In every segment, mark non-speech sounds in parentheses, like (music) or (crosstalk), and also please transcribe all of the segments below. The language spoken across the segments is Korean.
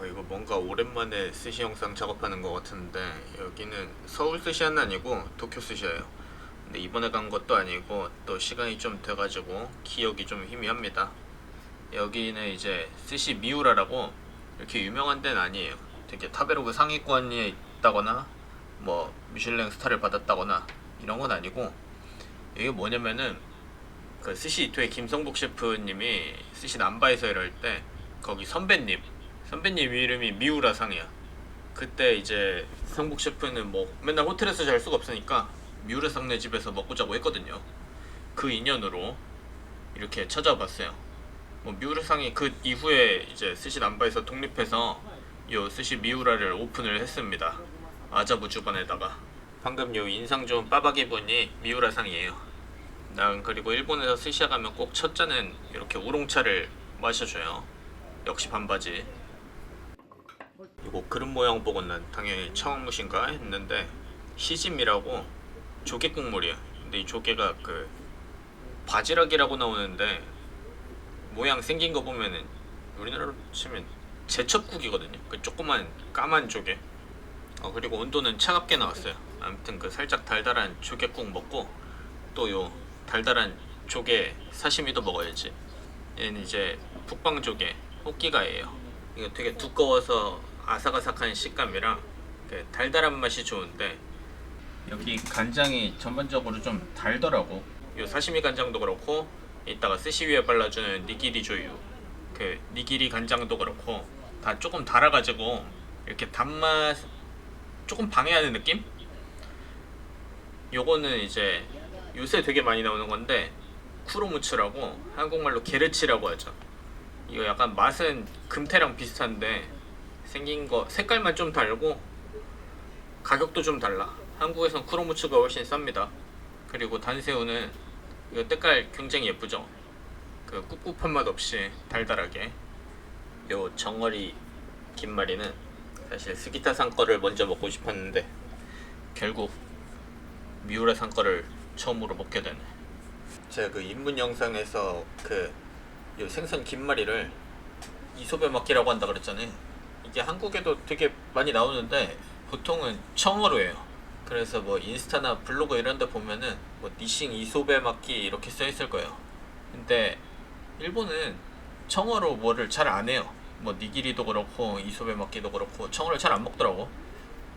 어, 이거 뭔가 오랜만에 스시 영상 작업하는 것 같은데 여기는 서울 스시는 아니고 도쿄 스시예요. 근데 이번에 간 것도 아니고 또 시간이 좀 돼가지고 기억이 좀 희미합니다. 여기는 이제 스시 미우라라고 이렇게 유명한 데는 아니에요. 되게 타베로그 상위권에 있다거나 뭐 미슐랭 스타를 받았다거나 이런 건 아니고 이게 뭐냐면은 그 스시 이토의 김성복 셰프님이 스시 남바에서 일할 때 거기 선배님 선배님 이름이 미우라 상이야. 그때 이제 성복 셰프는 뭐 맨날 호텔에서 잘 수가 없으니까 미우라 상네 집에서 먹고 자고 했거든요. 그 인연으로 이렇게 찾아봤어요. 뭐 미우라 상이 그 이후에 이제 스시 남바에서 독립해서 요 스시 미우라를 오픈을 했습니다. 아자부 주반에다가 방금 요 인상 좋은 빠박이 분이 미우라 상이에요. 난 그리고 일본에서 스시야 가면 꼭 첫 잔은 이렇게 우롱차를 마셔줘요. 역시 반바지. 이거 그릇 모양 보고 난 당연히 처음무신가 했는데 시짐이라고 조개 국물이야. 근데 이 조개가 그 바지락이라고 나오는데 모양 생긴 거 보면은 우리나라로 치면 제첩국이거든요. 그 조그만 까만 조개. 어 그리고 온도는 차갑게 나왔어요. 아무튼 그 살짝 달달한 조개국 먹고 또 요 달달한 조개 사시미도 먹어야지. 얘는 이제 북방 조개 호끼가예요. 이거 되게 두꺼워서 아삭아삭한 식감이랑 그 달달한 맛이 좋은데 여기 간장이 전반적으로 좀 달더라고. 요 사시미 간장도 그렇고 이따가 스시 위에 발라주는 니기리 조유 그 니기리 간장도 그렇고 다 조금 달아가지고 이렇게 단맛 조금 방해하는 느낌? 요거는 이제 요새 되게 많이 나오는 건데 쿠로무츠라고 한국말로 게르치라고 하죠. 이거 약간 맛은 금태랑 비슷한데 생긴 거 색깔만 좀 다르고 가격도 좀 달라. 한국에선 쿠로무츠가 훨씬 쌉니다. 그리고 단새우는 이거 때깔 굉장히 예쁘죠. 그 꿉꿉한 맛 없이 달달하게. 요 정어리 김말이는 사실 스기타 산 거를 먼저 먹고 싶었는데 결국 미우라 산 거를 처음으로 먹게 되네. 제가 그 입문 영상에서 그요 생선 김말이를 이소배 막기라고 한다 그랬잖아요. 이게 한국에도 되게 많이 나오는데 보통은 청어로 해요. 그래서 뭐 인스타나 블로그 이런 데 보면은 뭐 니싱 이소배 막기 이렇게 써 있을 거예요. 근데 일본은 청어로 뭐를 잘 안 해요. 뭐 니기리도 그렇고 이소배 막기도 그렇고 청어를 잘 안 먹더라고.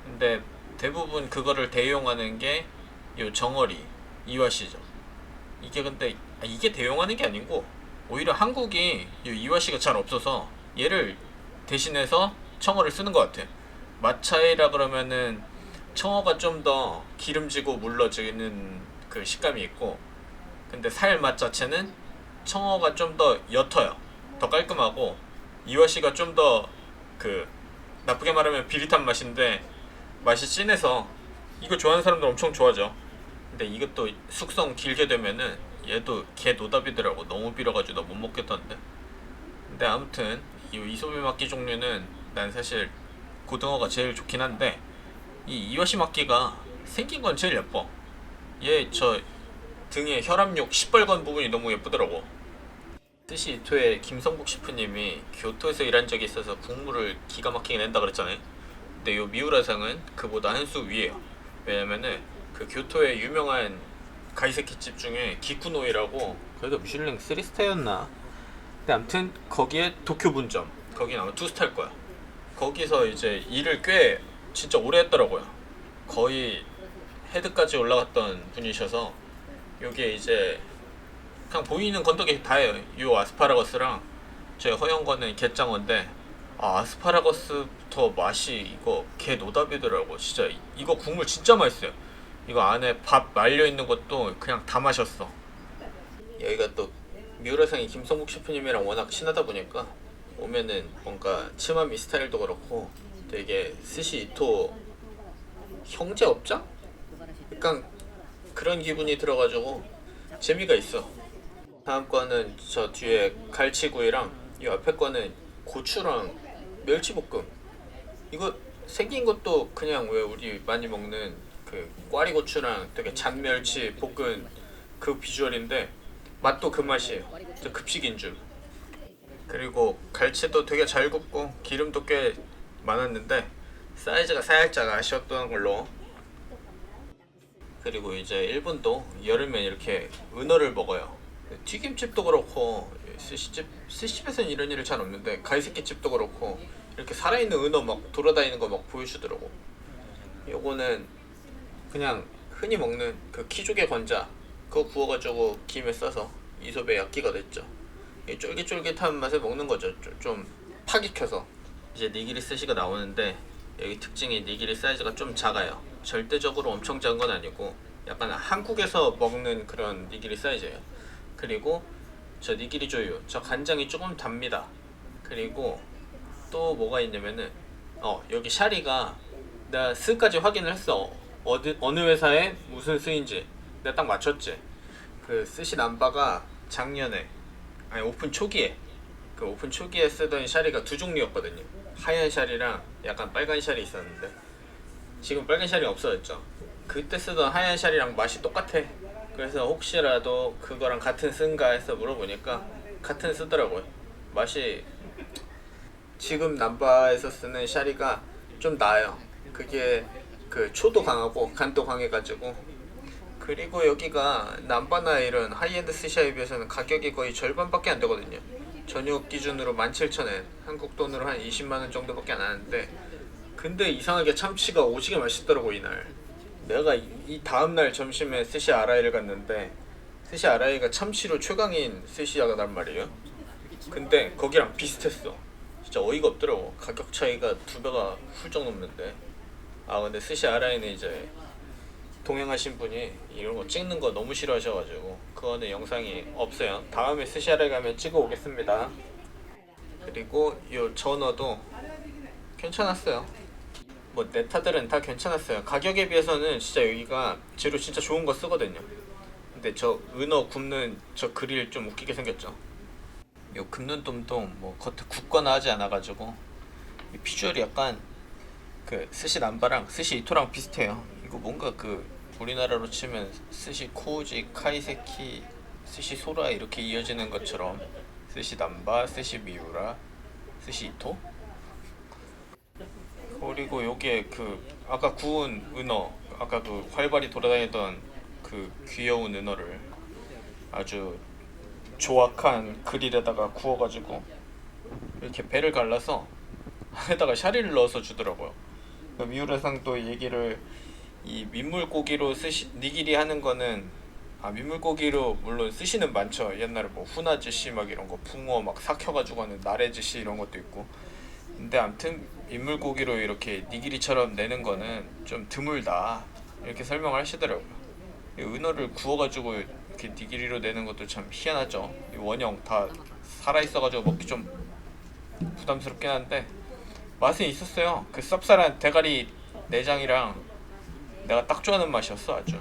근데 대부분 그거를 대용하는 게 요 정어리 이와시죠. 이게 근데 아, 이게 대용하는 게 아니고 오히려 한국이 이 이와시가 잘 없어서 얘를 대신해서 청어를 쓰는 것 같아. 마차이라 그러면은 청어가 좀 더 기름지고 물러지는 그 식감이 있고, 근데 살맛 자체는 청어가 좀 더 옅어요. 더 깔끔하고 이와시가 좀 더 그 나쁘게 말하면 비릿한 맛인데 맛이 진해서 이거 좋아하는 사람들 엄청 좋아하죠. 근데 이것도 숙성 길게 되면은 얘도 개 노답이더라고 너무 빌어가지고 나 못 먹겠던데 근데 아무튼 이 이소비 막기 종류는 난 사실 고등어가 제일 좋긴 한데 이 이와시 막기가 생긴 건 제일 예뻐. 얘 저 등에 혈압육 시뻘건 부분이 너무 예쁘더라고. 스시 이토의 김성국 셰프님이 교토에서 일한 적이 있어서 국물을 기가 막히게 낸다 그랬잖아요. 근데 요 미우라상은 그보다 한 수 위에요. 왜냐면은 그 교토의 유명한 가이세키 집 중에 기쿠노이라고 그래도 미슐랭 3스타였나? 근데 아무튼 거기에 도쿄 분점. 거긴 아마 투스타일 거야 거기서 이제 일을 꽤 진짜 오래 했더라고요. 거의 헤드까지 올라갔던 분이셔서 요게 이제 그냥 보이는 건더기 다 해요. 요 아스파라거스랑 제 허영거는 게장어인데 아 아스파라거스부터 맛이 이거 개 노답이더라고. 진짜 이- 이거 국물 진짜 맛있어요. 이거 안에 밥 말려 있는 것도 그냥 다 마셨어. 여기가 또 미우라상이 김성국 셰프님이랑 워낙 친하다 보니까 오면은 뭔가 치마미 스타일도 그렇고 되게 스시 이토 형제 업장? 약간 그런 기분이 들어가지고 재미가 있어. 다음 거는 저 뒤에 갈치구이랑 이 앞에 거는 고추랑 멸치볶음. 이거 생긴 것도 그냥 왜 우리 많이 먹는 그 꽈리고추랑 되게 잔멸치 볶은 그 비주얼인데 맛도 그 맛이에요. 급식인 줄. 그리고 갈치도 되게 잘 굽고 기름도 꽤 많았는데 사이즈가 살짝 아쉬웠던 걸로. 그리고 이제 일본도 여름에 이렇게 은어를 먹어요. 튀김집도 그렇고 스시집 스시집에서는 이런 일이 잘 없는데 가이세키집도 그렇고 이렇게 살아있는 은어 막 돌아다니는 거 막 보여주더라고. 요거는 그냥 흔히 먹는 그 키조개 건자 그거 구워가지고 김에 싸서 이소배 야끼가 됐죠. 이 쫄깃쫄깃한 맛에 먹는 거죠. 좀, 좀 파익혀서. 이제 니기리 스시가 나오는데 여기 특징이 니기리 사이즈가 좀 작아요. 절대적으로 엄청 작은 건 아니고 약간 한국에서 먹는 그런 니기리 사이즈예요. 그리고 저 니기리 조유 저 간장이 조금 답니다. 그리고 또 뭐가 있냐면은 어 여기 샤리가 내가 스까지 확인을 했어. 어디 어느 회사에 무슨 스인지. 내가 딱 맞췄지. 그 스시 남바가 작년에 아니 오픈 초기에. 그 오픈 초기에 쓰던 샤리가 두 종류였거든요. 하얀 샤리랑 약간 빨간 샤리 있었는데. 지금 빨간 샤리 없어졌죠. 그때 쓰던 하얀 샤리랑 맛이 똑같아. 그래서 혹시라도 그거랑 같은 쓴가 해서 물어보니까 같은 쓰더라고요. 맛이 지금 남바에서 쓰는 샤리가 좀 나아요. 그게 그 초도 강하고 간도 강해가지고 그리고 여기가 남바나 이런 하이엔드 스시에 비해서는 가격이 거의 절반밖에 안 되거든요. 저녁 기준으로 17,000엔, 한국 돈으로 한 20만 원 정도밖에 안 하는데 근데 이상하게 참치가 오지게 맛있더라고 이날. 내가 이, 이 다음 날 점심에 스시 아라이를 갔는데 스시 아라이가 참치로 최강인 스시야단 말이에요. 근데 거기랑 비슷했어. 진짜 어이가 없더라고. 가격 차이가 두 배가 훌쩍 넘는데. 아 근데 스시 아라이는 이제 동행하신 분이 이런 거 찍는 거 너무 싫어하셔가지고 그거는 영상이 없어요. 다음에 스시아를 가면 찍어 오겠습니다. 그리고 이 전어도 괜찮았어요. 뭐 네타들은 다 괜찮았어요. 가격에 비해서는 진짜 여기가 재료 진짜 좋은 거 쓰거든요. 근데 저 은어 굽는 저 그릴 좀 웃기게 생겼죠. 요 굽는 돔도 뭐 겉에 굽거나 하지 않아가지고 이 비주얼이 약간 그 스시 남바랑 스시 이토랑 비슷해요. 이거 뭔가 그 우리나라로 치면 스시 코우지, 카이세키, 스시 소라 이렇게 이어지는 것처럼 스시 남바, 스시 미우라, 스시 이토 그리고 요게 그 아까 구운 은어, 아까 그 활발히 돌아다니던 그 귀여운 은어를 아주 조악한 그릴에다가 구워가지고 이렇게 배를 갈라서 (laughs) 안에다가 샤리를 넣어서 주더라고요. 그 미우라상도 얘기를 이 민물고기로 쓰시 니기리 하는 거는 아 민물고기로 물론 쓰시는 많죠. 옛날에 뭐 후나즈시 막 이런 거 붕어 막 삭혀가지고 하는 나래즈시 이런 것도 있고. 근데 아무튼 민물고기로 이렇게 니기리처럼 내는 거는 좀 드물다 이렇게 설명을 하시더라고요. 이 은어를 구워가지고 이렇게 니기리로 내는 것도 참 희한하죠. 이 원형 다 살아 있어가지고 먹기 좀 부담스럽긴 한데 맛은 있었어요. 그 쌉쌀한 대가리 내장이랑 내가 딱 좋아하는 맛이었어 아주.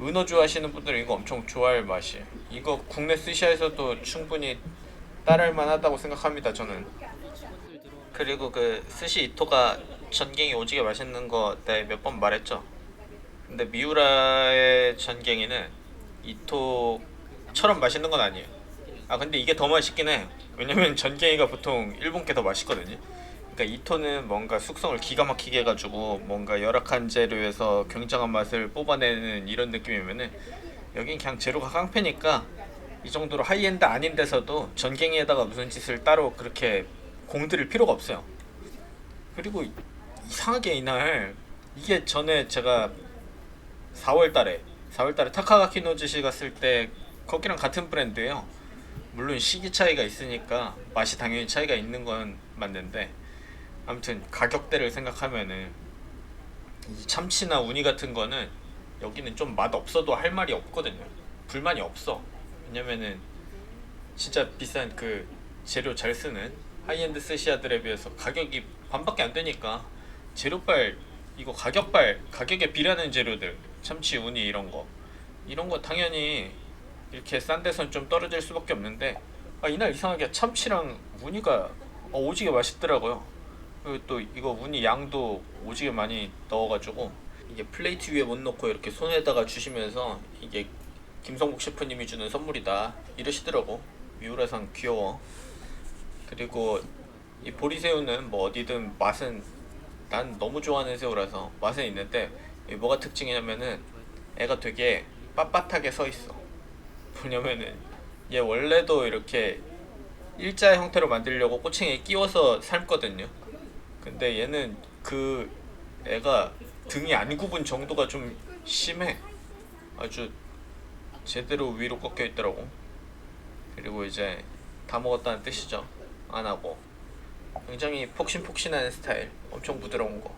은어 좋아하시는 분들은 이거 엄청 좋아할 맛이에요. 이거 국내 스시에서도 충분히 따를 만하다고 생각합니다 저는. 그리고 그 스시 이토가 전갱이 오지게 맛있는 거 내가 몇 번 말했죠. 근데 미우라의 전갱이는 이토처럼 맛있는 건 아니에요. 아 근데 이게 더 맛있긴 해. 왜냐면 전갱이가 보통 일본 게 더 맛있거든요. 그러니까 이토는 뭔가 숙성을 기가 막히게 해가지고 뭔가 열악한 재료에서 굉장한 맛을 뽑아내는 이런 느낌이면은 여긴 그냥 재료가 깡패니까 이 정도로 하이엔드 아닌 데서도 전갱이에다가 무슨 짓을 따로 그렇게 공들일 필요가 없어요. 그리고 이상하게 이날 이게 전에 제가 4월달에 4월달에 타카가키 노즈시 갔을 때 거기랑 같은 브랜드예요. 물론 시기 차이가 있으니까 맛이 당연히 차이가 있는 건 맞는데 아무튼 가격대를 생각하면은 이 참치나 우니 같은 거는 여기는 좀 맛 없어도 할 말이 없거든요. 불만이 없어. 왜냐면은 진짜 비싼 그 재료 잘 쓰는 하이엔드 스시아들에 비해서 가격이 반밖에 안 되니까 재료빨 이거 가격빨 가격에 비례하는 재료들 참치 우니 이런 거 이런 거 당연히 이렇게 싼 데선 좀 떨어질 수밖에 없는데 아, 이날 이상하게 참치랑 우니가 어, 오지게 맛있더라고요. 그리고 또 이거 우니 양도 오지게 많이 넣어가지고 이게 플레이트 위에 못 넣고 이렇게 손에다가 주시면서 이게 김성국 셰프님이 주는 선물이다 이러시더라고 미우라상 귀여워 그리고 이 보리새우는 뭐 어디든 맛은 난 너무 좋아하는 새우라서 맛은 있는데 이 뭐가 특징이냐면은 애가 되게 빳빳하게 서 있어. 뭐냐면은 얘 원래도 이렇게 일자 형태로 만들려고 꼬챙이에 끼워서 삶거든요. 근데 얘는 그 애가 등이 안 굽은 정도가 좀 심해. 아주 제대로 위로 꺾여 있더라고. 그리고 이제 다 먹었다는 뜻이죠. 안 하고. 굉장히 폭신폭신한 스타일. 엄청 부드러운 거.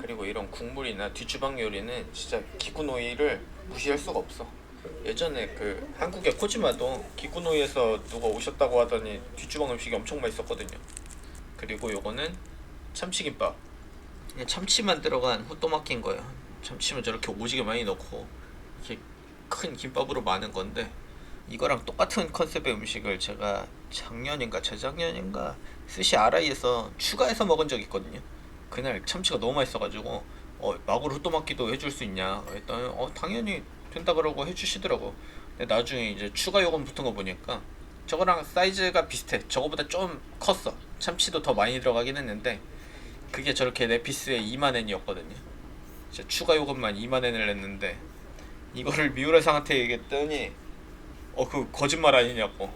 그리고 이런 국물이나 뒷주방 요리는 진짜 기구노이를 무시할 수가 없어. 예전에 그 한국의 코지마도 기구노이에서 누가 오셨다고 하더니 뒷주방 음식이 엄청 맛있었거든요. 그리고 요거는 참치김밥. 그냥 참치만 들어간 호또 막힌 거예요. 참치만 저렇게 오지게 많이 넣고 이렇게 큰 김밥으로 많은 건데 이거랑 똑같은 컨셉의 음식을 제가 작년인가 재작년인가 스시 아라이에서 추가해서 먹은 적이 있거든요. 그날 참치가 너무 맛있어가지고 어 마구로 호또막기도 해줄 수 있냐 했더니 어 당연히 된다 그러고 해주시더라고. 근데 나중에 이제 추가 요금 붙은 거 보니까 저거랑 사이즈가 비슷해. 저거보다 좀 컸어. 참치도 더 많이 들어가긴 했는데 그게 저렇게 네 피스에 2만 엔이었거든요. 진짜 추가 요금만 2만 엔을 냈는데 이거를 미우라 상한테 얘기했더니 어 그 거짓말 아니냐고.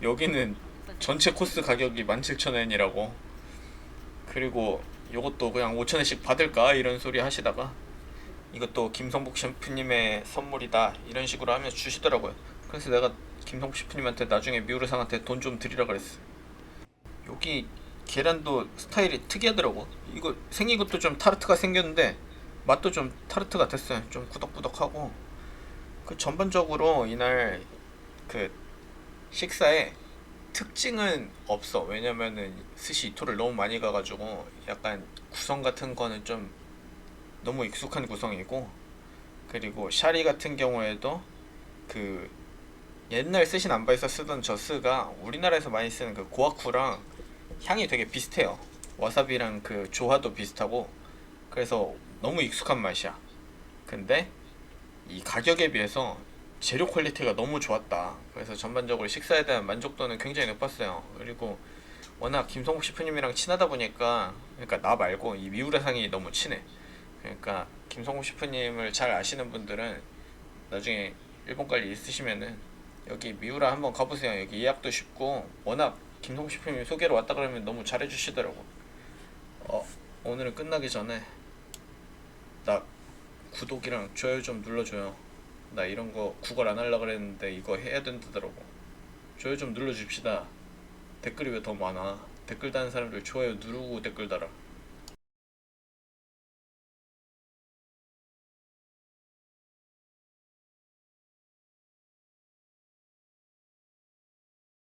여기는 전체 코스 가격이 17,000엔이라고. 그리고 요것도 그냥 5,000엔씩 받을까 이런 소리 하시다가 이것도 김성복 셰프님의 선물이다 이런 식으로 하면서 주시더라고요. 그래서 내가 김성복 셰프님한테 나중에 미우라 상한테 돈 좀 드리라 그랬어. 여기 계란도 스타일이 특이하더라고. 이거 생긴 것도 좀 타르트가 생겼는데 맛도 좀 타르트 같았어요. 좀 꾸덕꾸덕하고 그 전반적으로 이날 그 식사에 특징은 없어. 왜냐면은 스시 이토를 너무 많이 가가지고 약간 구성 같은 거는 좀 너무 익숙한 구성이고 그리고 샤리 같은 경우에도 그 옛날 스시 남바에서 쓰던 저 스가 우리나라에서 많이 쓰는 그 고아쿠랑 향이 되게 비슷해요. 와사비랑 그 조화도 비슷하고 그래서 너무 익숙한 맛이야. 근데 이 가격에 비해서 재료 퀄리티가 너무 좋았다. 그래서 전반적으로 식사에 대한 만족도는 굉장히 높았어요. 그리고 워낙 김성국 셰프님이랑 친하다 보니까 그러니까 나 말고 이 미우라상이 너무 친해. 그러니까 김성국 셰프님을 잘 아시는 분들은 나중에 일본 갈일 있으시면은 여기 미우라 한번 가보세요. 여기 예약도 쉽고 워낙 셰프님이 소개로 왔다 그러면 너무 잘해주시더라고. 어 오늘은 끝나기 전에 나 구독이랑 좋아요 좀 눌러줘요. 나 이런 거 구걸 안 하려 그랬는데 이거 해야 된다더라고. 좋아요 좀 눌러줍시다. 댓글이 왜 더 많아? 댓글 다는 사람들 좋아요 누르고 댓글 달아.